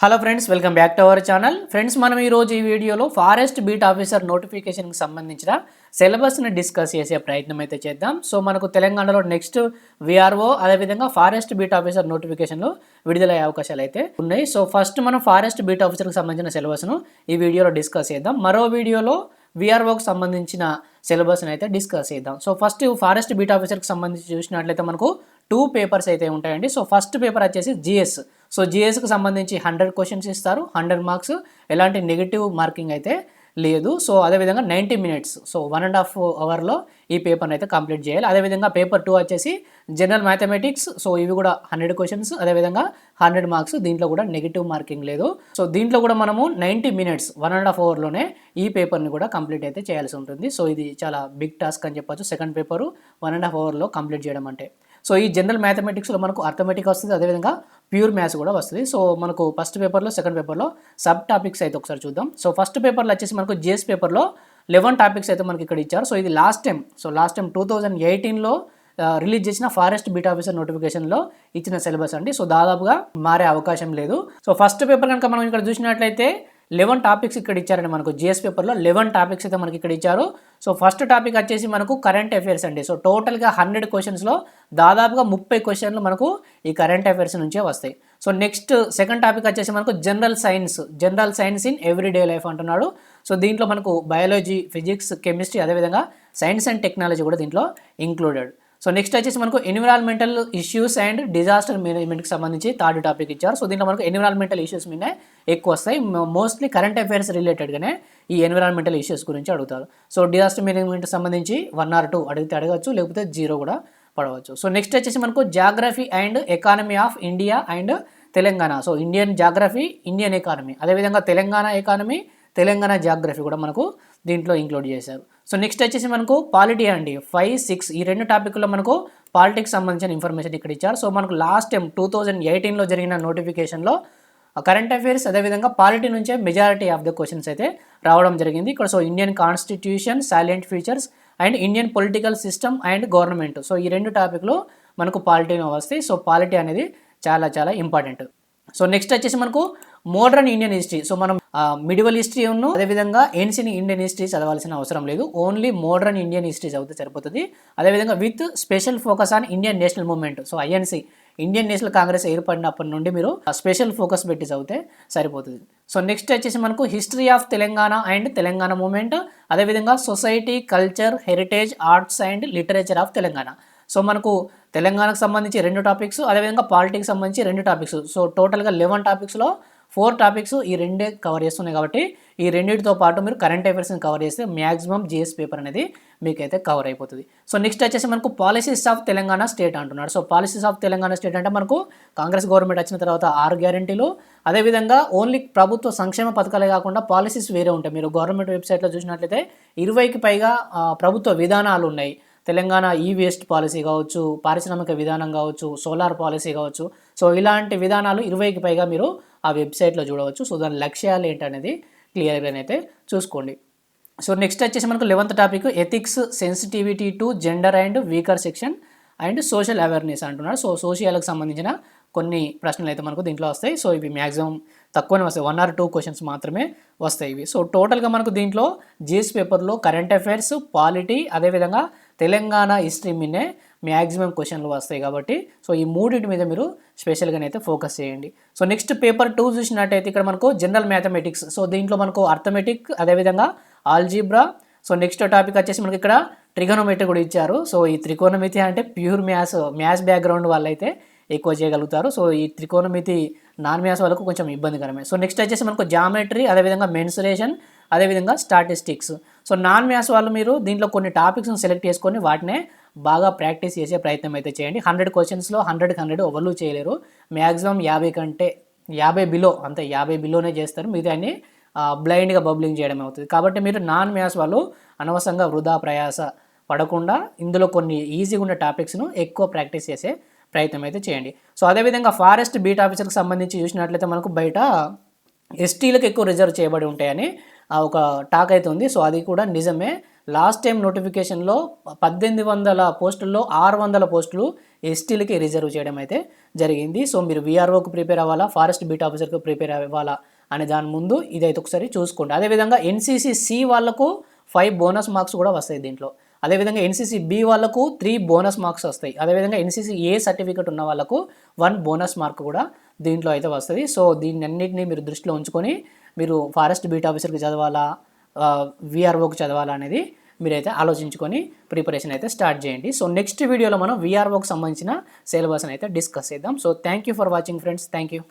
Hello friends welcome back to our channel friends మనం ఈరోజు ఈ వీడియోలో ఫారెస్ట్ బీట్ ఆఫీసర్ నోటిఫికేషన్కి సంబంధించిన సిలబస్ని డిస్కస్ చేసే ప్రయత్నం అయితే చేద్దాం. సో మనకు తెలంగాణలో నెక్స్ట్ విఆర్ఓ అదేవిధంగా ఫారెస్ట్ బీట్ ఆఫీసర్ నోటిఫికేషన్లు విడుదలయ్యే అవకాశాలు అయితే ఉన్నాయి. సో ఫస్ట్ మనం ఫారెస్ట్ బీట్ ఆఫీసర్కి సంబంధించిన సిలబస్ను ఈ వీడియోలో డిస్కస్ చేద్దాం. మరో వీడియోలో విఆర్ఓకి సంబంధించిన సిలబస్ని అయితే డిస్కస్ చేద్దాం. సో ఫస్ట్ ఫారెస్ట్ బీట్ ఆఫీసర్కి సంబంధించి చూసినట్లయితే మనకు టూ పేపర్స్ అయితే ఉంటాయండి. సో ఫస్ట్ పేపర్ వచ్చేసి జిఎస్. సో జిఎస్కి సంబంధించి హండ్రెడ్ క్వశ్చన్స్ ఇస్తారు. Hundred marks. ఎలాంటి నెగిటివ్ మార్కింగ్ అయితే లేదు. సో అదేవిధంగా ninety minutes. So one and half అవర్లో ఈ పేపర్ని అయితే కంప్లీట్ చేయాలి. అదేవిధంగా పేపర్ టూ వచ్చేసి జనరల్ మ్యాథమెటిక్స్. సో ఇవి కూడా హండ్రెడ్ క్వశ్చన్స్. అదేవిధంగా హండ్రెడ్ మార్క్స్. దీంట్లో కూడా నెగిటివ్ మార్కింగ్ లేదు. సో దీంట్లో కూడా మనము ninety minutes one and half అవర్లోనే ఈ పేపర్ని కూడా కంప్లీట్ అయితే చేయాల్సి ఉంటుంది. సో ఇది చాలా బిగ్ టాస్క్ అని చెప్పొచ్చు. Second paper one and half అవర్లో కంప్లీట్ చేయడం అంటే. సో ఈ జనరల్ మ్యాథమెటిక్స్లో మనకు అర్థమెటిక్ వస్తుంది అదేవిధంగా ప్యూర్ మ్యాథ్స్ కూడా వస్తుంది. సో మనకు ఫస్ట్ పేపర్లో సెకండ్ పేపర్లో సబ్ టాపిక్స్ అయితే ఒకసారి చూద్దాం. సో ఫస్ట్ పేపర్లో వచ్చేసి మనకు జిఎస్ పేపర్లో లెవెన్ టాపిక్స్ అయితే మనకి ఇక్కడ ఇచ్చారు. సో ఇది last time so last time two thousand ఎయిటీన్లో రిలీజ్ చేసిన ఫారెస్ట్ బీట్ ఆఫీసర్ నోటిఫికేషన్లో ఇచ్చిన సిలబస్ అండి. సో దాదాపుగా మారే అవకాశం లేదు. సో ఫస్ట్ పేపర్ కనుక మనం ఇక్కడ చూసినట్లయితే లెవెన్ టాపిక్స్ ఇక్కడ ఇచ్చారండి మనకు. జిఎస్ పేపర్లో లెవెన్ టాపిక్స్ అయితే మనకి ఇక్కడ ఇచ్చారు. సో ఫస్ట్ టాపిక్ వచ్చేసి మనకు కరెంట్ అఫైర్స్ అండి. సో టోటల్గా హండ్రెడ్ క్వశ్చన్స్లో దాదాపుగా ముప్పై క్వశ్చన్లు మనకు ఈ కరెంట్ అఫైర్స్ నుంచే వస్తాయి. సో నెక్స్ట్ సెకండ్ టాపిక్ వచ్చేసి మనకు general science general science in everyday life అంటున్నాడు. సో దీంట్లో మనకు బయాలజీ ఫిజిక్స్ కెమిస్ట్రీ అదేవిధంగా సైన్స్ అండ్ టెక్నాలజీ కూడా దీంట్లో ఇంక్లూడెడ్. సో నెక్స్ట్ వచ్చేసి మనకు ఎన్విరాన్మెంటల్ ఇష్యూస్ అండ్ డిజాస్టర్ మేనేజ్మెంట్కి సంబంధించి థర్డ్ టాపిక్ ఇచ్చారు. సో దీంట్లో మనకు ఎన్విరాన్మెంటల్ ఇష్యూస్ మీద ఎక్కువ వస్తాయి. మోస్ట్లీ కరెంట్ అఫైర్స్ రిలేటెడ్గానే ఈ ఎన్విరాన్మెంటల్ ఇష్యూస్ గురించి అడుగుతారు. సో డిజాస్టర్ మేనేజ్మెంట్ సంబంధించి వన్ ఆర్ టూ అడిగితే అడగచ్చు లేకపోతే జీరో కూడా పడవచ్చు. సో నెక్స్ట్ వచ్చేసి మనకు geography and economy of India and Telangana. So Indian geography Indian economy అదేవిధంగా తెలంగాణ ఎకానమీ తెలంగాణ జాగ్రఫీ కూడా మనకు దీంట్లో ఇంక్లూడ్ చేశారు. సో నెక్స్ట్ వచ్చేసి మనకు పాలిటీ అండి. ఫైవ్ సిక్స్ ఈ రెండు టాపిక్లో మనకు పాలిటిక్స్ సంబంధించిన ఇన్ఫర్మేషన్ ఇక్కడ ఇచ్చారు. సో మనకు లాస్ట్ టైం టూ థౌజండ్ ఎయిటీన్లో జరిగిన నోటిఫికేషన్లో కరెంట్ అఫైర్స్ అదేవిధంగా పాలిటీ నుంచే మెజారిటీ ఆఫ్ ద క్వశ్చన్స్ అయితే రావడం జరిగింది. ఇక్కడ so Indian constitution salient features and Indian political system and government so ఈ రెండు టాపిక్లో మనకు పాలిటీలో వస్తాయి సో పాలిటీ అనేది చాలా చాలా ఇంపార్టెంట్ సో నెక్స్ట్ వచ్చేసి మనకు మోడర్న్ ఇండియన్ హిస్టరీ. సో మనం మిడివల్ హిస్టరీ ఉన్న అదేవిధంగా ఏన్షియన్ ఇండియన్ హిస్టరీ చదవాల్సిన అవసరం లేదు. ఓన్లీ మోడర్న్ ఇండియన్ హిస్టరీ చదివితే సరిపోతుంది. అదేవిధంగా with special focus on Indian national movement. So INC Indian National Congress ఏర్పడినప్పటి నుండి మీరు స్పెషల్ ఫోకస్ పెట్టి చదివితే సరిపోతుంది. సో నెక్స్ట్ వచ్చేసి మనకు history of Telangana and Telangana movement అదేవిధంగా society culture heritage arts and literature of Telangana. So మనకు తెలంగాణకు సంబంధించి రెండు టాపిక్స్ అదేవిధంగా పాలిటిక్స్ సంబంధించి రెండు టాపిక్స్ సో టోటల్గా లెవెన్ టాపిక్స్లో ఫోర్ టాపిక్స్ ఈ రెండే కవర్ చేస్తున్నాయి కాబట్టి ఈ రెండింటితో పాటు మీరు కరెంట్ అఫైర్స్ని కవర్ చేస్తే మ్యాక్సిమం జిఎస్ పేపర్ అనేది మీకైతే కవర్ అయిపోతుంది. సో నెక్స్ట్ వచ్చేసి మనకు పాలసీస్ ఆఫ్ తెలంగాణ స్టేట్ అంటున్నాడు. So policies of Telangana state అంటే మనకు కాంగ్రెస్ గవర్నమెంట్ వచ్చిన తర్వాత ఆరు గ్యారంటీలు అదేవిధంగా ఓన్లీ ప్రభుత్వ సంక్షేమ పథకాలే కాకుండా పాలసీస్ వేరే ఉంటాయి. మీరు గవర్నమెంట్ వెబ్సైట్లో చూసినట్లయితే ఇరవైకి పైగా ప్రభుత్వ విధానాలు ఉన్నాయి. తెలంగాణ ఈ వేస్ట్ పాలసీ కావచ్చు పారిశ్రామిక విధానం కావచ్చు సోలార్ పాలసీ కావచ్చు. సో ఇలాంటి విధానాలు ఇరవైకి పైగా మీరు ఆ వెబ్సైట్లో చూడవచ్చు. సో దాని లక్ష్యాలు ఏంటనేది క్లియర్గా అయితే చూసుకోండి. సో నెక్స్ట్ వచ్చేసి మనకు eleventh topic ethics sensitivity to gender and weaker section and social awareness అంటున్నారు. సో సోషియాలకు సంబంధించిన కొన్ని ప్రశ్నలు అయితే మనకు దీంట్లో వస్తాయి. సో ఇవి మ్యాక్సిమం తక్కువనే వస్తాయి. వన్ ఆర్ టూ క్వశ్చన్స్ మాత్రమే వస్తాయి ఇవి. సో టోటల్గా మనకు దీంట్లో జీఎస్ పేపర్లో కరెంట్ అఫైర్స్ పాలిటీ అదేవిధంగా తెలంగాణ హిస్టరీ మీదే మ్యాక్సిమం క్వశ్చన్లు వస్తాయి కాబట్టి సో ఈ మూడింటి మీద మీరు స్పెషల్గానైతే ఫోకస్ చేయండి. సో నెక్స్ట్ పేపర్ టూ చూసినట్టయితే ఇక్కడ మనకు జనరల్ మ్యాథమెటిక్స్ సో దీంట్లో మనకు అర్థమెటిక్ అదేవిధంగా ఆల్జీబ్రా సో నెక్స్ట్ టాపిక్ వచ్చేసి మనకి ఇక్కడ ట్రిగోనోమెట్రీ కూడా ఇచ్చారు. సో ఈ త్రికోణమితి అంటే ప్యూర్ మ్యాథ్స్ మ్యాథ్స్ బ్యాక్గ్రౌండ్ వాళ్ళైతే ఎక్కువ చేయగలుగుతారు. సో ఈ త్రికోణమితి నాన్ మ్యాథ్స్ వాళ్ళకు కొంచెం ఇబ్బందికరమే. సో నెక్స్ట్ వచ్చేసి మనకు జామెట్రీ అదేవిధంగా మెన్సురేషన్ అదేవిధంగా స్టాటిస్టిక్స్ సో నాన్ మ్యాథ్స్ వాళ్ళు మీరు దీంట్లో కొన్ని టాపిక్స్ని సెలెక్ట్ చేసుకొని వాటినే బాగా ప్రాక్టీస్ చేసే ప్రయత్నం అయితే చేయండి. హండ్రెడ్ క్వశ్చన్స్లో హండ్రెడ్కి హండ్రెడ్ ఎవరు చేయలేరు. మ్యాక్సిమం యాభై కంటే యాభై బిలో అంతే యాభై బిలోనే చేస్తారు. మిగతా అన్ని బ్లైండ్గా బబ్లింగ్ చేయడం అవుతుంది. కాబట్టి మీరు నాన్ మ్యాథ్స్ వాళ్ళు అనవసరంగా వృధా ప్రయాస పడకుండా ఇందులో కొన్ని ఈజీగా ఉన్న టాపిక్స్ను ఎక్కువ ప్రాక్టీస్ చేసే ప్రయత్నం అయితే చేయండి. సో అదేవిధంగా ఫారెస్ట్ బీట్ ఆఫీసర్కి సంబంధించి చూసినట్లయితే మనకు బయట ఎస్టీలకు ఎక్కువ రిజర్వ్ చేయబడి ఉంటాయని ఒక టాక్ అయితే ఉంది. సో అది కూడా నిజమే. లాస్ట్ టైం నోటిఫికేషన్లో పద్దెనిమిది వందల పోస్టుల్లో ఆరు వందల పోస్టులు ఎస్టీలకి రిజర్వ్ చేయడం అయితే జరిగింది. సో మీరు వీఆర్ఓకి ప్రిపేర్ అవ్వాలా ఫారెస్ట్ బీట్ ఆఫీసర్కి ప్రిపేర్ అవ్వాలా అనే దాని ముందు ఇదైతే ఒకసారి చూసుకోండి. అదేవిధంగా ఎన్సీసీ సి వాళ్ళకు ఫైవ్ బోనస్ మార్క్స్ కూడా వస్తాయి దీంట్లో. అదేవిధంగా ఎన్సీసీ బి వాళ్ళకు త్రీ బోనస్ మార్క్స్ వస్తాయి. అదేవిధంగా ఎన్సీసీ ఏ సర్టిఫికేట్ ఉన్న వాళ్ళకు వన్ బోనస్ మార్క్ కూడా దీంట్లో అయితే వస్తుంది. సో దీన్ని అన్నింటినీ మీరు దృష్టిలో ఉంచుకొని మీరు ఫారెస్ట్ బీట్ ఆఫీసర్కి చదవాలా విఆర్ఓకి చదవాలా అనేది మీరైతే ఆలోచించుకొని ప్రిపరేషన్ అయితే స్టార్ట్ చేయండి. సో నెక్స్ట్ వీడియోలో మనం విఆర్ఓకి సంబంధించిన సిలబస్ని అయితే డిస్కస్ చేద్దాం. So thank you for watching friends. Thank you